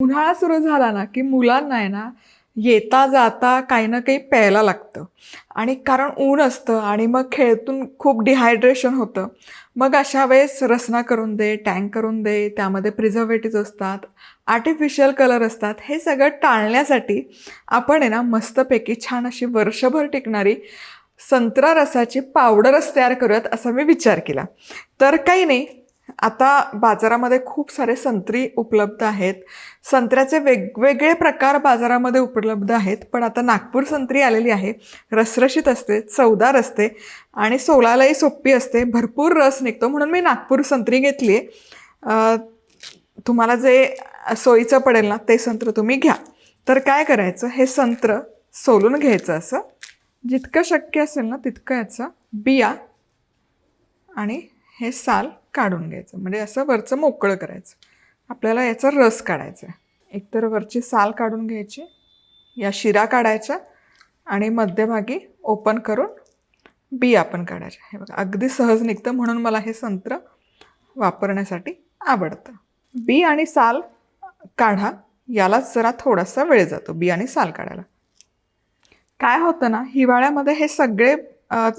उन्हाळा सुरू झाला ना की मुलांना आहे ना येता जाता काही ना काही प्यायला लागतं. आणि कारण ऊन असतं आणि मग खेळतून खूप डिहायड्रेशन होतं. मग अशा वेळेस रसना करून दे टँक करून दे त्यामध्ये प्रिझर्वेटिव्ह असतात आर्टिफिशियल कलर असतात हे सगळं टाळण्यासाठी आपण आहे ना मस्तपैकी छान अशी वर्षभर टिकणारी संत्रा रसाची पावडरच तयार करूयात असा मी विचार केला. तर काही नाही आता बाजारामध्ये खूप सारे संत्री उपलब्ध आहेत. संत्र्याचे वेगवेगळे प्रकार बाजारामध्ये उपलब्ध आहेत पण आता नागपूर संत्री आलेली आहे. रसरशीत असते चवदार असते आणि सोलायलाही सोपी असते. भरपूर रस निघतो. म्हणून मी नागपूर संत्री घेतली आहे. तुम्हाला जे सोयीचं पडेल ना ते संत्र तुम्ही घ्या. तर काय करायचं? हे संत्र सोलून घ्यायचं असं. जितकं शक्य असेल ना तितकं याचं बिया आणि हे साल काढून घ्यायचं. म्हणजे असं वरचं मोकळं करायचं. आपल्याला याचा रस काढायचा आहे. एकतर वरची साल काढून घ्यायची या शिरा काढायच्या आणि मध्यभागी ओपन करून बिया आपण काढायच्या. हे बघा अगदी सहज निघतं म्हणून मला हे संत्र वापरण्यासाठी आवडतं. बी आणि साल काढा यालाच जरा थोडासा वेळ जातो बी आणि साल काढायला. काय होतं ना हिवाळ्यामध्ये हे सगळे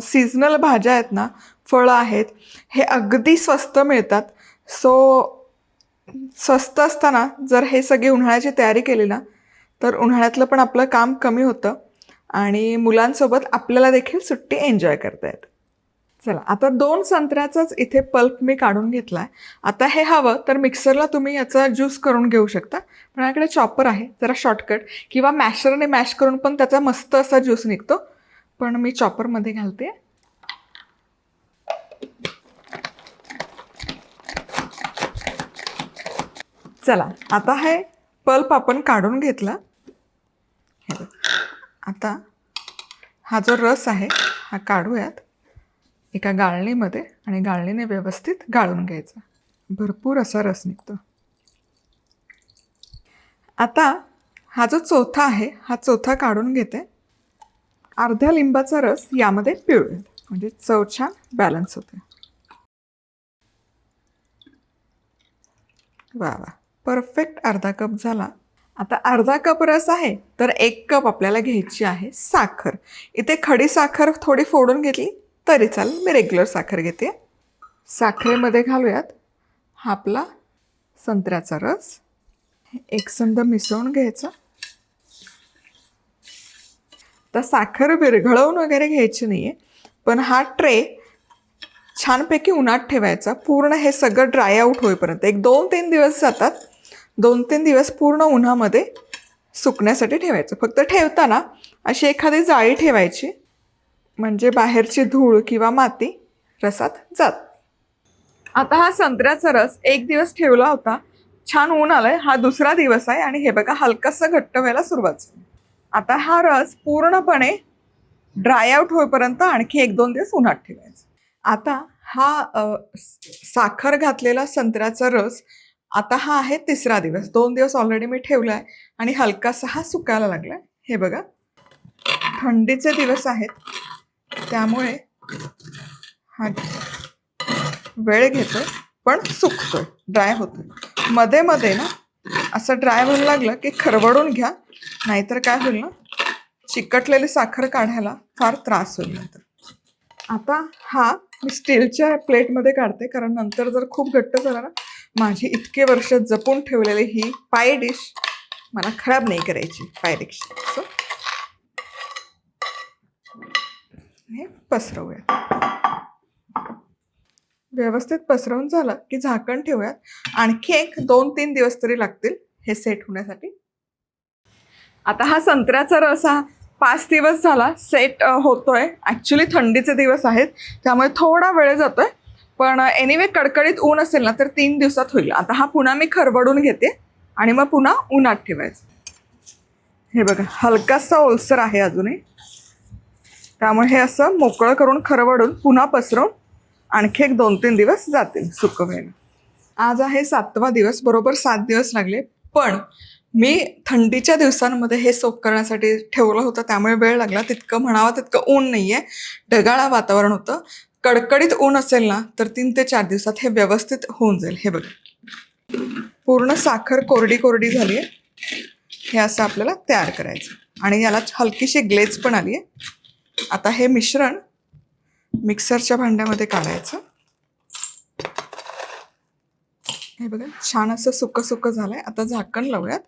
सीझनल भाज्या आहेत ना फळं आहेत हे अगदी स्वस्त मिळतात. सो स्वस्त असताना जर हे सगळी उन्हाळ्याची तयारी केली ना तर उन्हाळ्यातलं पण आपलं काम कमी होतं आणि मुलांसोबत आपल्याला देखील सुट्टी एन्जॉय करता येते. चला आता दोन संत्र्याचाच इथे पल्प मी काढून घेतला आहे आता हे हवं तर मिक्सरला तुम्ही याचा ज्यूस करून घेऊ शकता. पण माझ्याकडे चॉपर आहे जरा शॉर्टकट किंवा मॅशरने मॅश करून पण त्याचा मस्त असा ज्यूस निघतो. पण मी चॉपरमध्ये घालते. चला आता हे पल्प आपण काढून घेतला. हे आता हा जो रस आहे हा काढूयात. एका गाळणीमध्ये आणि गाळणीने व्यवस्थित गाळून घ्यायचा. भरपूर असा रस निघतो. आता हा जो चौथा आहे हा चौथा काढून घेते. अर्ध्या लिंबाचा रस यामध्ये पिळूयात म्हणजे चव छान बॅलन्स होते. वा वा. परफेक्ट अर्धा कप झाला. आता अर्धा कप रस आहे तर एक कप आपल्याला घ्यायची आहे साखर. इथे खडी साखर थोडी फोडून घेतली तरी चालेल. मी रेग्युलर साखर घेते. साखरेमध्ये घालूयात हा आपला संत्र्याचा रस. एकसंध मिसळून घ्यायचा. तर साखर विरघळवून वगैरे घ्यायची नाही आहे पण हा ट्रे छानपैकी उन्हात ठेवायचा. पूर्ण हे सगळं ड्राय आऊट होईपर्यंत. एक दोन तीन दिवस जातात. दोन तीन दिवस पूर्ण उन्हामध्ये सुकण्यासाठी ठेवायचं. फक्त ठेवताना अशी एखादी जाळी ठेवायची म्हणजे बाहेरची धूळ किंवा माती रसात जात. आता हा संत्र्याचा रस एक दिवस ठेवला होता. छान ऊन आलंय. हा दुसरा दिवस आहे आणि हे बघा हलकासा घट्ट व्हायला सुरुवात झाली. आता हा रस पूर्णपणे ड्राय आऊट होईपर्यंत आणखी एक दोन दिवस उन्हात ठेवायचा. आता हा साखर घातलेला संत्र्याचा रस आता हा आहे तिसरा दिवस. दोन दिवस ऑलरेडी मी ठेवला आहे आणि हलकासा हा सुकायला लागला हे बघा. थंडीचे दिवस आहेत. त्यामुळे हा वेळ घेतोय पण सुकतोय. ड्राय होतोय. मध्ये मध्ये ना असं ड्राय व्हायला लागलं की खरवडून घ्या नाहीतर काय होईल ना चिकटलेली साखर काढायला फार त्रास होईल नंतर आता हा मी स्टीलच्या प्लेटमध्ये काढते कारण नंतर जर खूप घट्ट झाला ना माझी इतके वर्ष जपून ठेवलेली ही पाय डिश मला खराब नाही करायची पाय डिश सो हे पसरवूया. व्यवस्थित पसरवून झालं की झाकण ठेवूयात. आणखी एक दोन तीन दिवस तरी लागतील हे सेट होण्यासाठी. आता हा संत्र्याचा रस हा पाच दिवस झाला सेट होतोय. ॲक्च्युली थंडीचे दिवस आहेत त्यामुळे थोडा वेळ जातोय. पण एनिवे कडकडीत ऊन असेल ना तर तीन दिवसात होईल. आता हा पुन्हा मी खरबडून घेते आणि मग पुन्हा उन्हात ठेवायचं. हे बघा हलकासा ओलसर आहे अजूनही. त्यामुळे हे असं मोकळं करून खरवडून पुन्हा पसरवून आणखी एक दोन तीन दिवस जातील सुकं आज आहे सातवा दिवस बरोबर सात दिवस लागले. पण मी थंडीच्या दिवसांमध्ये हे सोप करण्यासाठी ठेवलं होतं त्यामुळे वेळ लागला. तितकं म्हणावं तितकं ऊन नाही आहे ढगाळा वातावरण होतं. कडकडीत ऊन असेल ना तर तीन ते चार दिवसात हे व्यवस्थित होऊन जाईल. हे बघा. पूर्ण साखर कोरडी कोरडी झाली आहे. हे असं आपल्याला तयार करायचं आणि याला हलकीशी ग्लेज पण आली आहे. आता हे मिश्रण मिक्सरच्या भांड्यामध्ये काढायचं. हे बघा छान असं सुकं सुकं झालंय. आता झाकण लावूयात.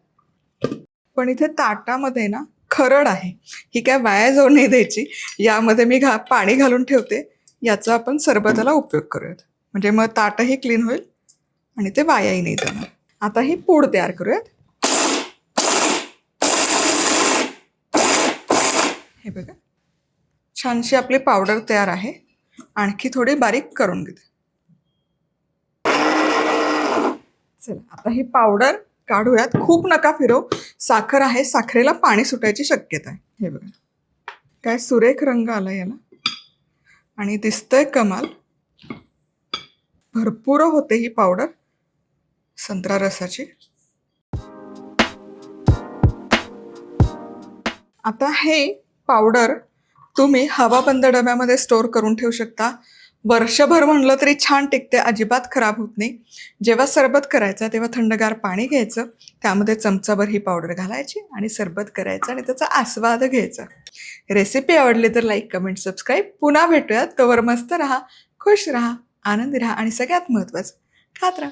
पण इथे ताटामध्ये ना खरड आहे. ही काय वाया जाऊ नाही द्यायची. यामध्ये मी घा पाणी घालून ठेवते. याचा आपण सरबताला उपयोग करूयात. म्हणजे मग ताटही क्लीन होईल आणि ते वायाही नाही जाणार. आता ही पूड तयार करूयात. हे बघा. छानशी आपली पावडर तयार आहे. आणखी थोडी बारीक करून घेते. चला आता ही पावडर काढूयात. खूप नका फिरव. साखर आहे साखरेला पाणी सुटायची शक्यता आहे. हे बघा. काय सुरेख रंग आला याला. आणि दिसतंय कमाल. भरपूर होते ही पावडर. संत्रा रसाची. आता हे पावडर तुम्ही हवाबंद डब्यामध्ये स्टोअर करून ठेवू शकता. वर्षभर म्हणलं तरी छान टिकते अजिबात खराब होत नाही. जेव्हा सरबत करायचं तेव्हा थंडगार पाणी घ्यायचं त्यामध्ये चमचाभर ही पावडर घालायची आणि सरबत करायचं आणि त्याचा आस्वाद घ्यायचा. रेसिपी आवडली तर लाईक कमेंट सबस्क्राईब पुन्हा भेटूयात. तोवर मस्त राहा खुश राहा आनंदी राहा आणि सगळ्यात महत्त्वाचं खात राहा.